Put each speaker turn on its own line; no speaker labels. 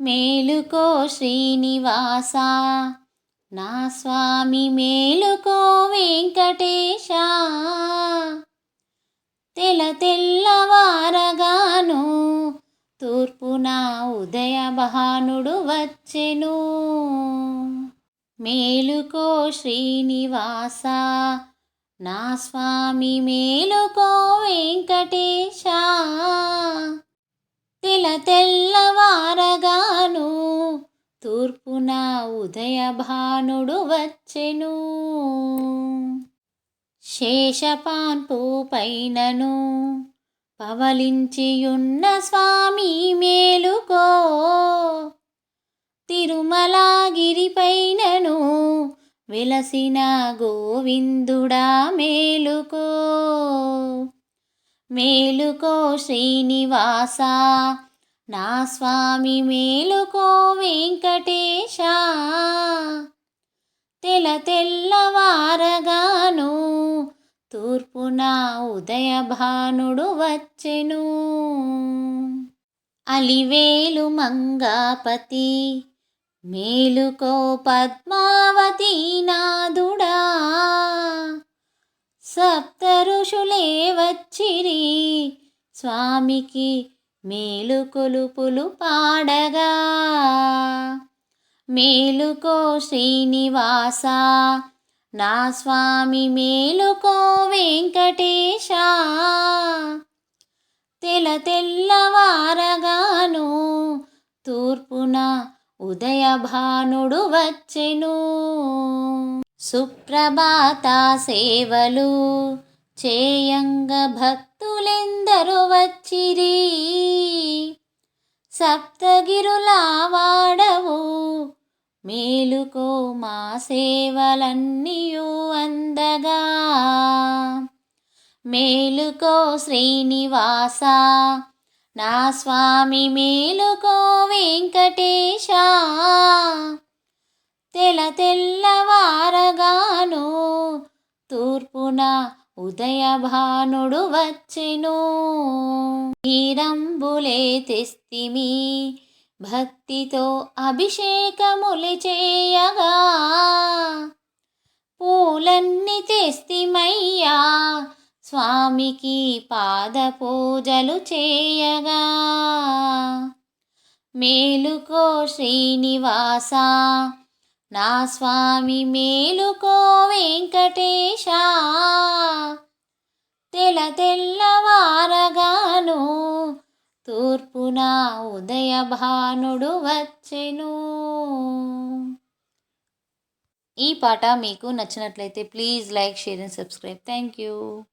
మేలుకో శ్రీనివాస నా స్వామి మేలుకో వెంకటేశ. తెల తెల్లవారగాను తూర్పున ఉదయ భానుడు వచ్చెను. మేలుకో శ్రీనివాస నా స్వామి మేలుకో వెంకటేశ. తెల తెల్లవారగా తూర్పున ఉదయ భానుడు వచ్చెను శేషపాన్పు పైనను పవలించియున్న స్వామి మేలుకో. తిరుమలాగిరిపైనను వెలసిన గోవిందుడా మేలుకో. మేలుకో శ్రీనివాస నా స్వామి మేలుకో వెంకటేశ. తెల తెల్లవారగాను తూర్పున ఉదయ భానుడు వచ్చెను. అలివేలు మంగాపతి మేలుకో పద్మావతి నాదుడా. సప్త ఋషులే వచ్చిరి స్వామికి మేలు కొలుపులు పాడగా. మేలుకో శ్రీనివాస నా స్వామి మేలుకో వెంకటేశ. తెల తెల్లవారగాను తూర్పున ఉదయ భానుడు వచ్చెను. సుప్రభాత సేవలు చేయంగ భక్తి భక్తులెందరూ వచ్చిరి? సప్తగిరులా వాడవు మేలుకో మా సేవలన్నీయు అందగా. మేలుకో శ్రీనివాస. నా స్వామి మేలుకో వెంకటేశ. తెల తెల్లవారగాను తూర్పున ఉదయ భానుడు వచ్చెను. నీరంబులే తెస్తిమి భక్తితో అభిషేకములు చేయగా. పూలన్నీ తెస్తిమయ్యా స్వామికి పాద పూజలు చేయగా. మేలుకో శ్రీనివాస నా స్వామి మేలుకో వెంకటేశ. తెల తెల్లవారగాను తూర్పున ఉదయ భానుడు వచ్చెను. ఈ పాట మీకు నచ్చినట్లయితే please like share and subscribe. Thank you.